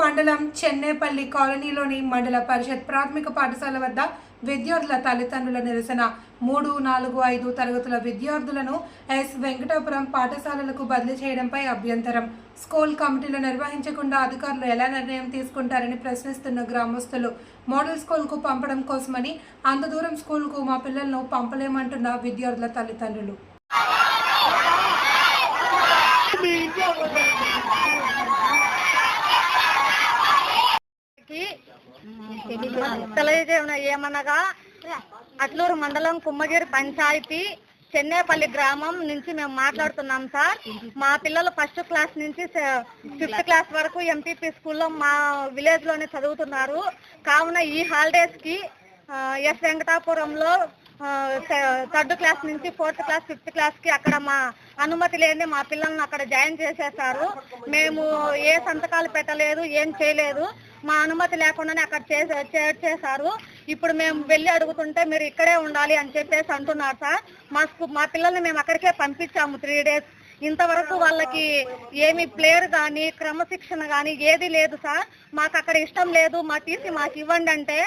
మండలం చెన్నేపల్లి కాలనీలోని మండల పరిషత్ ప్రాథమిక పాఠశాల వద్ద విద్యార్థుల తల్లిదండ్రుల నిరసన. మూడు నాలుగు ఐదు తరగతుల విద్యార్థులను ఎస్. వెంకటాపురం పాఠశాలలకు బదిలీ చేయడంపై అభ్యంతరం. స్కూల్ కమిటీలు నిర్వహించకుండా అధికారులు ఎలా నిర్ణయం తీసుకుంటారని ప్రశ్నిస్తున్న గ్రామస్తులు. మోడల్ స్కూల్కు పంపడం కోసమని అంత దూరం స్కూల్కు మా పిల్లలను పంపలేమంటున్న విద్యార్థుల తల్లిదండ్రులు కి తెలియజేయడం ఏమనగా అట్లూరు మండలం కుమ్మగిరి పంచాయతీ చెన్నేపల్లి గ్రామం నుంచి మేము మాట్లాడుతున్నాం సార్. మా పిల్లలు ఫస్ట్ క్లాస్ నుంచి ఫిఫ్త్ క్లాస్ వరకు ఎంపీపీ స్కూల్లో మా విలేజ్లోనే చదువుతున్నారు. కావున ఈ హాలిడేస్కి ఎస్ వెంకటాపురంలో థర్డ్ క్లాస్ నుంచి ఫోర్త్ క్లాస్ ఫిఫ్త్ క్లాస్కి అక్కడ మా అనుమతి లేని మా పిల్లల్ని అక్కడ జాయిన్ చేసేసారు మేము ఏ సంతకాలు పెట్టలేదు ఏం చేయలేదు. మా అనుమతి లేకుండానే అక్కడ చేర్చేశారు ఇప్పుడు మేము వెళ్ళి అడుగుతుంటే మీరు ఇక్కడే ఉండాలి అని చెప్పేసి అంటున్నారు సార్. మా మా పిల్లల్ని మేము అక్కడికే పంపించాము త్రీ డేస్. ఇంతవరకు వాళ్ళకి ఏమి ప్లేయర్ కానీ క్రమశిక్షణ కానీ ఏది లేదు సార్. మాకు అక్కడ ఇష్టం లేదు. మా టీసీ మాకు ఇవ్వండి అంటే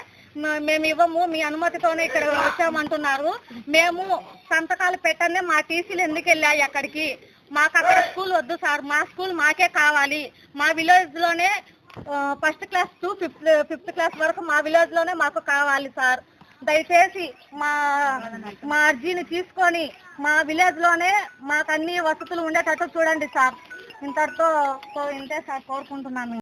మేము ఇవ్వము. మీ అనుమతితోనే ఇక్కడ వచ్చామంటున్నారు. మేము సంతకాలు పెట్టనే మా టీసీలు ఎందుకు వెళ్ళాయి అక్కడికి? మాకు అక్కడ స్కూల్ వద్దు సార్. మా స్కూల్ మాకే కావాలి. మా విలేజ్లోనే first class to fifth fifth class వరకు మా విలేజ్లోనే మాకు కావాలి సార్. దయచేసి మా మా అర్జీని తీసుకొని మా విలేజ్లోనే మాకు అన్ని వసతులు ఉండేటట్టు చూడండి సార్. ఇంతటితో ఇంతే సార్ కోరుకుంటున్నాను.